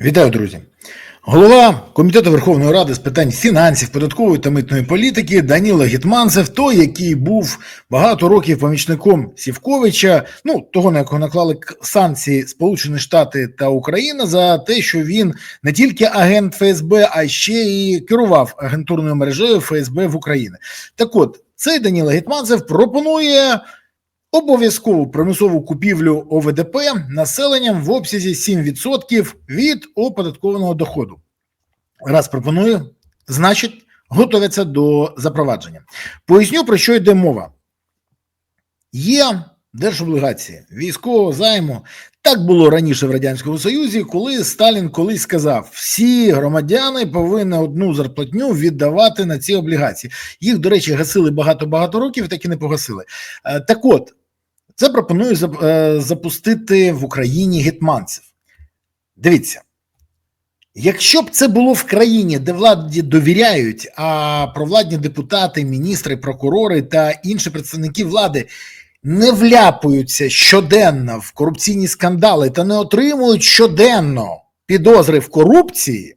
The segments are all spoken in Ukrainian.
Вітаю, друзі. Голова Комітету Верховної Ради з питань фінансів, податкової та митної політики Даніло Гетманцев, той, який був багато років помічником Сівковича, ну того на якого наклали санкції Сполучені Штати та Україна за те, що він не тільки агент ФСБ, а ще і керував агентурною мережею ФСБ в Україні. Так от цей Даніло Гетманцев пропонує обов'язкову примусову купівлю ОВДП населенням в обсязі 7% від оподаткованого доходу. Раз пропоную, значить, готовяться до запровадження. Поясню, про що йде мова. Є держоблігації, військового займу. Так було раніше в Радянському Союзі, коли Сталін колись сказав: всі громадяни повинні одну зарплатню віддавати на ці облігації. Їх, до речі, гасили багато-багато років, так і не погасили. Е, Так от, це пропоную е, запустити в Україні гетманців. Дивіться, якщо б це було в країні, де владі довіряють, а провладні депутати, міністри, прокурори та інші представники влади не вляпуються щоденно в корупційні скандали та не отримують щоденно підозри в корупції.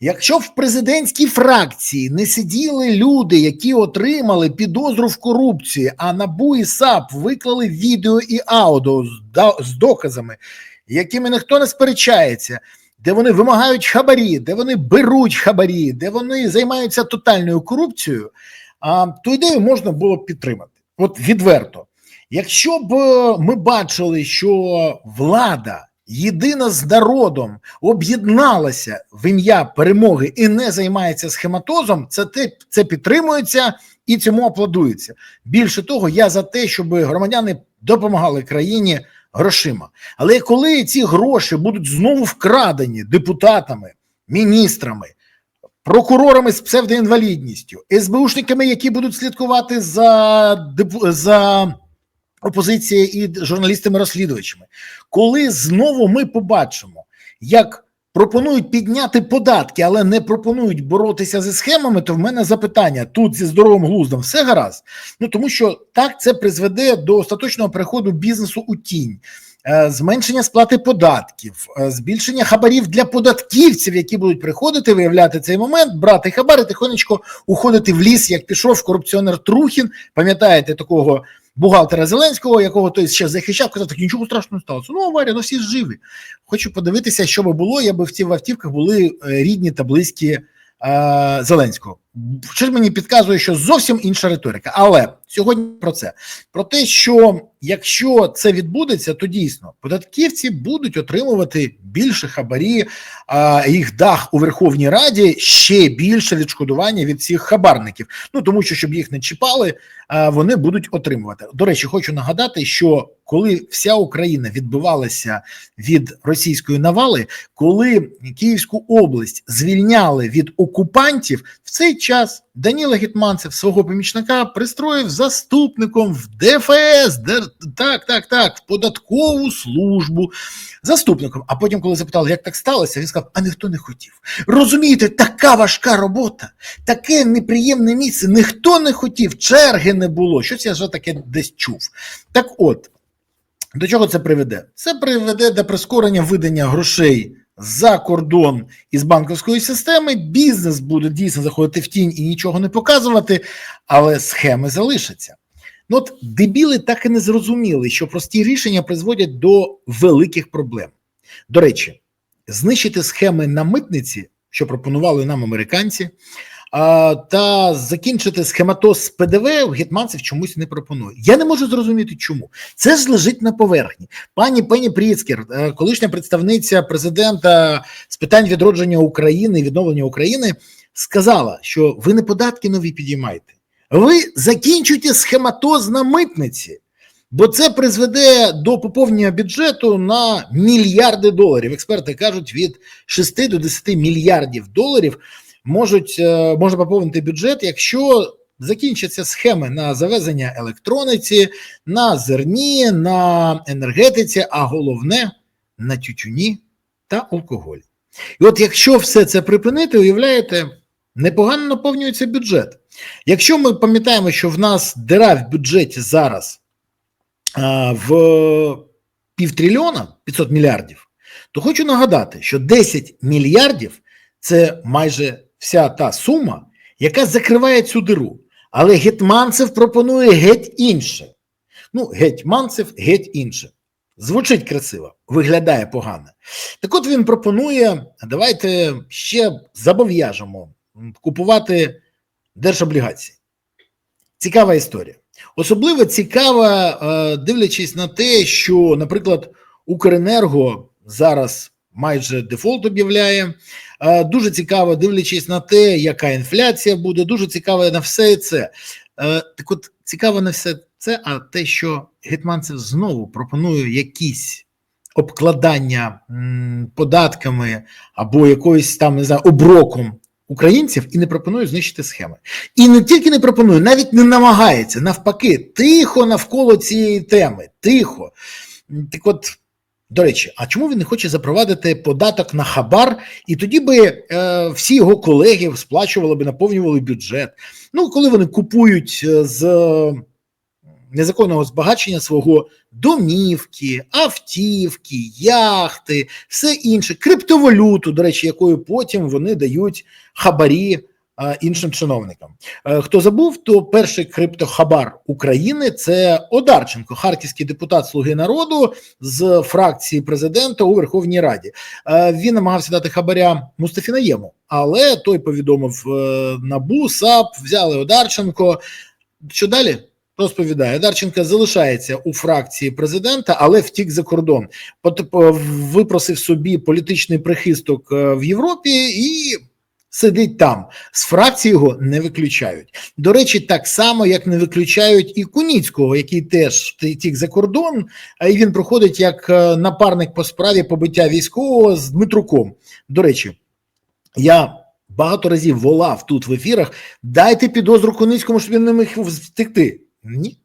Якщо в президентській фракції не сиділи люди, які отримали підозру в корупції, а НАБУ і САП виклали відео і аудіо з, доказами, якими ніхто не сперечається, де вони вимагають хабарі, де вони беруть хабарі, де вони займаються тотальною корупцією, а, то ідею можна було підтримати. От відверто. Якщо б е, ми бачили, що влада єдина з народом об'єдналася в ім'я перемоги і не займається схематозом, це те, це підтримується і цьому аплодується. Більше того, я за те, щоб громадяни допомагали країні грошима. Але коли ці гроші будуть знову вкрадені депутатами, міністрами, прокурорами з псевдоінвалідністю, СБУшниками, які будуть слідкувати за, за опозицією і журналістами-розслідувачами, коли знову ми побачимо, як пропонують підняти податки, але не пропонують боротися зі схемами, то в мене запитання тут зі здоровим глуздом все гаразд. Ну тому що так це призведе до остаточного переходу бізнесу у тінь. е, Зменшення сплати податків, е, збільшення хабарів для податківців, які будуть приходити, виявляти цей момент, брати хабар і тихонечко уходити в ліс, як пішов корупціонер Трухін. Пам'ятаєте такого бухгалтера Зеленського, якого той ще захищав, казав, так нічого страшного не сталося. Ну, аварія, ну всі живі. Хочу подивитися, що би було, якби в цих автівках були е, рідні та близькі е, Зеленського. Щось мені підказує, що зовсім інша риторика. Але сьогодні про це: про те, що якщо це відбудеться, то дійсно податківці будуть отримувати більше хабарі, а їх дах у Верховній Раді ще більше відшкодування від цих хабарників. Ну тому що щоб їх не чіпали, вони будуть отримувати. До речі, хочу нагадати, що коли вся Україна відбивалася від російської навали, коли Київську область звільняли від окупантів, в цей час Даніло Гетманцев свого помічника пристроїв заступником в ДФС, так, так, так, в податкову службу. Заступником. А потім, коли запитали, як так сталося, він сказав: а ніхто не хотів. Розумієте, така важка робота, таке неприємне місце. Ніхто не хотів, черги не було. Щось я вже таке десь чув. Так от, до чого це приведе? Це приведе до прискорення видання грошей за кордон із банківської системи. Бізнес буде дійсно заходити в тінь і нічого не показувати, але схеми залишаться. Ну от дебіли так і не зрозуміли, що прості рішення призводять до великих проблем. До речі, знищити схеми на митниці, що пропонували нам американці, та закінчити схематоз ПДВ гетманцев чомусь не пропонує. Я не можу зрозуміти, чому це ж лежить на поверхні. Пані Пені Пріцкер, е, колишня представниця президента з питань відродження України, відновлення України, сказала, що ви не податки нові підіймаєте, ви закінчуєте схематоз на митниці. Бо це призведе до поповнення бюджету на мільярди доларів. Експерти кажуть, від 6 до 10 мільярдів доларів можуть е, можна поповнити бюджет, якщо закінчаться схеми на завезення електрониці, на зерні, на енергетиці, а головне на тютюні та алкоголі. І от якщо все це припинити, уявляєте, непогано наповнюється бюджет. Якщо ми пам'ятаємо, що в нас дира в бюджеті зараз а, в півтрильйона 500 мільярдів, то хочу нагадати, що 10 мільярдів це майже вся та сума, яка закриває цю диру. Але Гетманцев пропонує геть інше. Ну, Гетьманцев геть інше. Звучить красиво, виглядає погано. Так от він пропонує: давайте ще зобов'яжемо купувати держоблігації. Цікава історія. Особливо цікава, е, дивлячись на те, що, наприклад, Укренерго зараз майже дефолт об'являє. Е, Дуже цікаво, дивлячись на те, яка інфляція буде, дуже цікаво на все це. Е, Так от цікаво не все це, а те, що Гетманцев знову пропонує якісь обкладання податками або якоюсь там не знаю, оброком українців і не пропонує знищити схеми. І не тільки не пропонує, навіть не намагається, навпаки, тихо навколо цієї теми, тихо. Так от, до речі, а чому він не хоче запровадити податок на хабар, і тоді би е, всі його колеги сплачували би, наповнювали бюджет. Ну, коли вони купують е, з незаконного збагачення свого домівки, автівки, яхти, все інше, криптовалюту, до речі, якою потім вони дають хабарі е, іншим чиновникам. Е, Хто забув, то перший криптохабар України це Одарченко, харківський депутат Слуги народу з фракції президента у Верховній Раді. Е, Він намагався дати хабаря Мустафі Наєму, але той повідомив НАБУ, САП, взяли Одарченко. Що далі? Розповідає, Дарченко залишається у фракції президента, але втік за кордон. Випросив собі політичний прихисток е, в Європі і сидить там. З фракції його не виключають. До речі, так само, як не виключають і Куніцького, який теж втік за кордон, і він проходить як е, напарник по справі побиття військового з Дмитруком. До речі, я багато разів волав тут в ефірах: дайте підозру Куницькому, щоб він не міг втекти. Ні.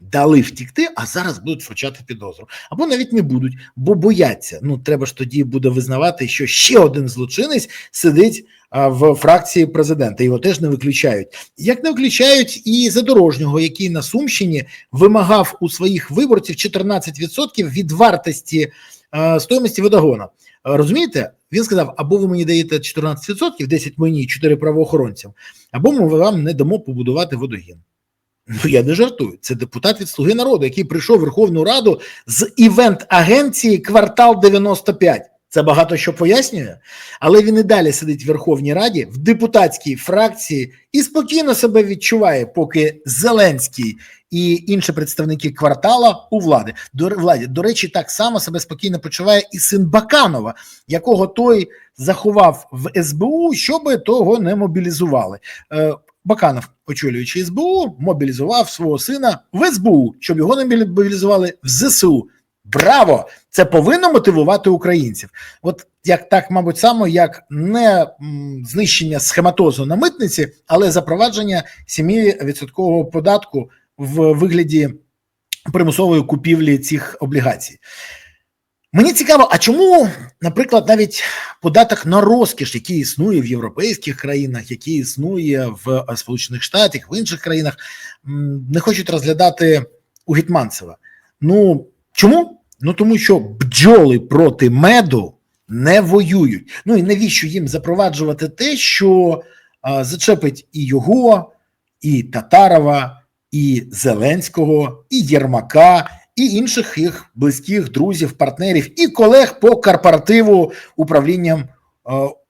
Дали втікти, а зараз будуть вручати підозру. Або навіть не будуть, бо бояться. Ну, треба ж тоді буде визнавати, що ще один злочинець сидить в фракції президента. Його теж не виключають. Як не виключають і задорожнього, який на Сумщині вимагав у своїх виборців 14% від вартості стоїмості водогона. Розумієте? Він сказав: або ви мені даєте 14%, 10 мені, 4 правоохоронцям, або ми вам не дамо побудувати водогін. Ну я не жартую. Це депутат від Слуги народу, який прийшов в Верховну Раду з івент-агенції квартал 95. Це багато що пояснює, але він і далі сидить в Верховній Раді в депутатській фракції і спокійно себе відчуває, поки Зеленський і інші представники квартала у влади до владі. До речі, так само себе спокійно почуває і син Баканова, якого той заховав в СБУ, щоб того не мобілізували. Е, Баканов, очолюючи СБУ, мобілізував свого сина в СБУ, щоб його не мобілізували в ЗСУ. Браво! Це повинно мотивувати українців. От як так, мабуть, само, як не знищення схематозу на митниці, але запровадження 7% податку в вигляді примусової купівлі цих облігацій. Мені цікаво, а чому, наприклад, навіть податок на розкіш, який існує в європейських країнах, який існує в Сполучених Штатах, в інших країнах, не хочуть розглядати у Гетманцева. Ну чому? Ну тому що бджоли проти меду не воюють. Ну і навіщо їм запроваджувати те, що а, зачепить і його, і Татарова, і Зеленського, і Єрмака, і інших їх близьких друзів, партнерів, і колег по корпоративу управлінням е,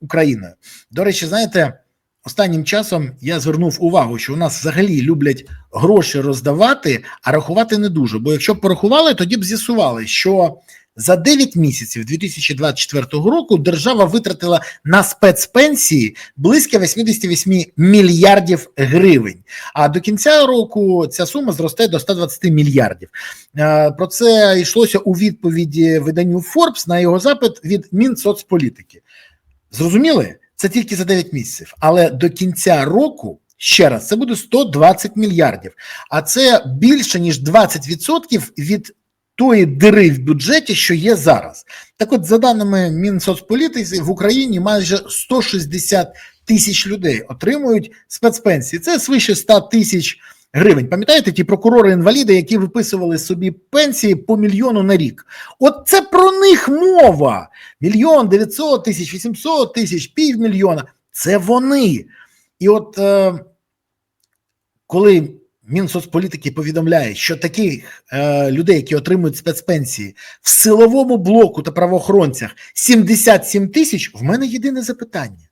Україною. До речі, знаєте, останнім часом я звернув увагу, що у нас взагалі люблять гроші роздавати, а рахувати не дуже. Бо якщо б порахували, тоді б з'ясували, що за 9 місяців 2024 року держава витратила на спецпенсії близько 88 мільярдів гривень. А до кінця року ця сума зросте до 120 мільярдів. Е, Про це йшлося у відповіді виданню Forbes на його запит від Мінсоцполітики. Зрозуміли? Це тільки за 9 місяців, але до кінця року. Ще раз, це буде 120 мільярдів, а це більше ніж 20% від тої дири в бюджеті, що є зараз. Так, от, за даними Мінсоцполітики, в Україні майже 160 тисяч людей отримують спецпенсії. Це свише 100 тисяч гривень. Пам'ятаєте, ті прокурори-інваліди, які виписували собі пенсії по мільйону на рік? От це про них мова. Мільйон дев'ятсот тисяч, вісімсот тисяч, півмільйона. Це вони. І от е, коли Мінсоцполітики повідомляє, що таких е, людей, які отримують спецпенсії в силовому блоку та правоохоронцях 77 тисяч, в мене єдине запитання.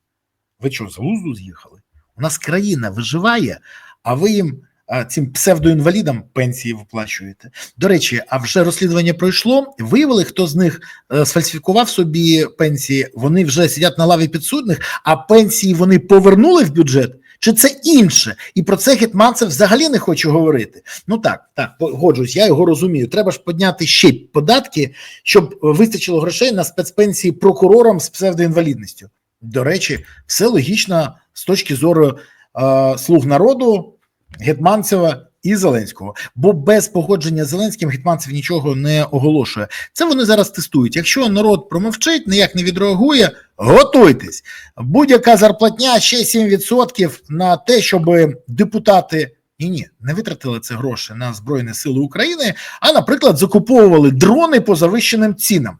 Ви що, з глузду з'їхали? У нас країна виживає, а ви їм а, цим псевдоінвалідам пенсії виплачуєте. До речі, а вже розслідування пройшло. Виявили, хто з них е, сфальсифікував собі пенсії. Вони вже сидять на лаві підсудних, а пенсії вони повернули в бюджет. Чи це інше? І про це Гетманцев взагалі не хоче говорити. Ну так, так, погоджуюсь, я його розумію. Треба ж підняти ще податки, щоб вистачило грошей на спецпенсії прокурорам з псевдоінвалідністю. До речі, все логічно з точки зору е, слуг народу, Гетманцева і Зеленського. Бо без погодження з Зеленським Гетманцев нічого не оголошує. Це вони зараз тестують. Якщо народ промовчить, ніяк не відреагує, готуйтесь. Будь-яка зарплатня ще 7% на те, щоб депутати. Ні, ні, не витратили це гроші на Збройні Сили України, а, наприклад, закуповували дрони по завищеним цінам.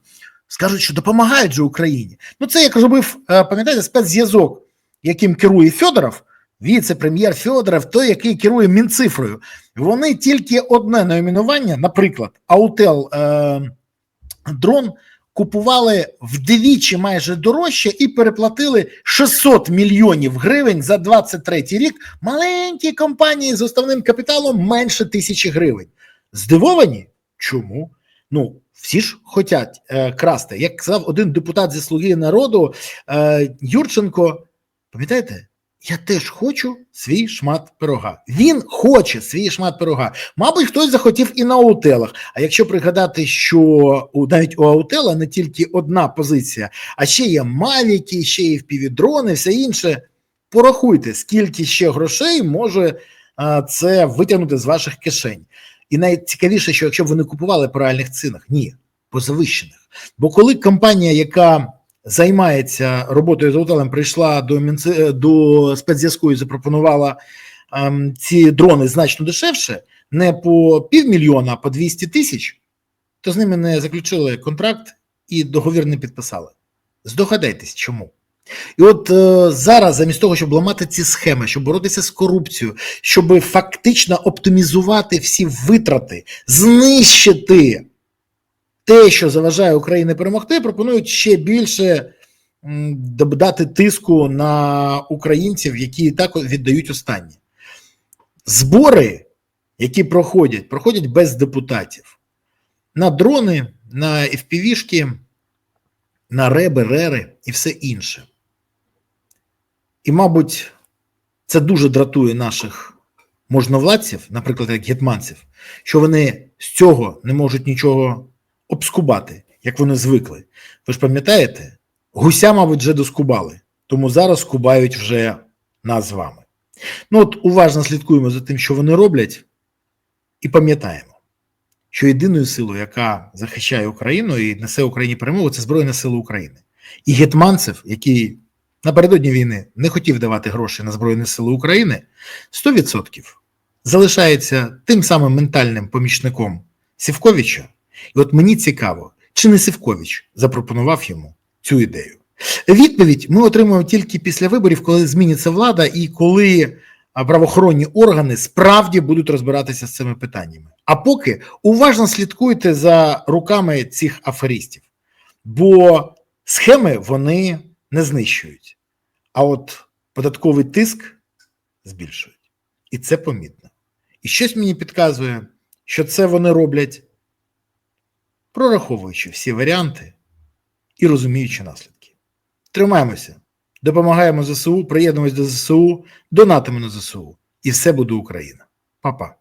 Скажуть, що допомагають же Україні. Ну, це як робив, е, пам'ятаєте, спецзв'язок, яким керує Федоров, віце-прем'єр Федоров, той, який керує Мінцифрою. Вони тільки одне найменування, наприклад, Аутел е, дрон купували вдвічі майже дорожче і переплатили 600 мільйонів гривень за 23 рік маленькій компанії з основним капіталом менше тисячі гривень. Здивовані? Чому? Ну, всі ж хочуть е, красти. Як казав один депутат зі слуги народу е, Юрченко, пам'ятаєте? Я теж хочу свій шмат пирога. Він хоче свій шмат пирога. Мабуть, хтось захотів і на аутелах. А якщо пригадати, що у навіть у аутела не тільки одна позиція, а ще є мавіки, ще є впівдрони, все інше. Порахуйте, скільки ще грошей може а, це витягнути з ваших кишень. І найцікавіше, що якщо б вони купували по реальних цінах, ні, по завищених. Бо коли компанія, яка займається роботою з готелем, прийшла до Мінце- до спецзв'язку і запропонувала ем, ці дрони значно дешевше, не по півмільйона, а по 200 тисяч, то з ними не заключили контракт і договір не підписали. Здогадайтесь, чому. І от е, зараз, замість того, щоб ламати ці схеми, щоб боротися з корупцією, щоб фактично оптимізувати всі витрати, знищити те, що заважає Україні перемогти, пропонують ще більше додати тиску на українців, які і так віддають останні. Збори, які проходять, проходять без депутатів на дрони, на FPV-шки, на реби, рери і все інше. І, мабуть, це дуже дратує наших можновладців, наприклад, як гетманців, що вони з цього не можуть нічого обскубати, як вони звикли. Ви ж пам'ятаєте, гуся, мабуть, вже доскубали, тому зараз скубають вже нас з вами. Ну от уважно слідкуємо за тим, що вони роблять, і пам'ятаємо, що єдиною силою, яка захищає Україну і несе Україні перемогу, це Збройні Сили України. І Гетманцев, який напередодні війни не хотів давати гроші на Збройні Сили України, 100% залишається тим самим ментальним помічником Сівковича. І от мені цікаво, чи не Сівкович запропонував йому цю ідею. Відповідь ми отримуємо тільки після виборів, коли зміниться влада і коли правоохоронні органи справді будуть розбиратися з цими питаннями. А поки уважно слідкуйте за руками цих аферистів, бо схеми вони не знищують, а от податковий тиск збільшують. І це помітно. І щось мені підказує, що це вони роблять, прораховуючи всі варіанти і розуміючи наслідки. Тримаємося, допомагаємо ЗСУ, приєднуємось до ЗСУ, донатимо на ЗСУ. І все буде Україна. Па-па.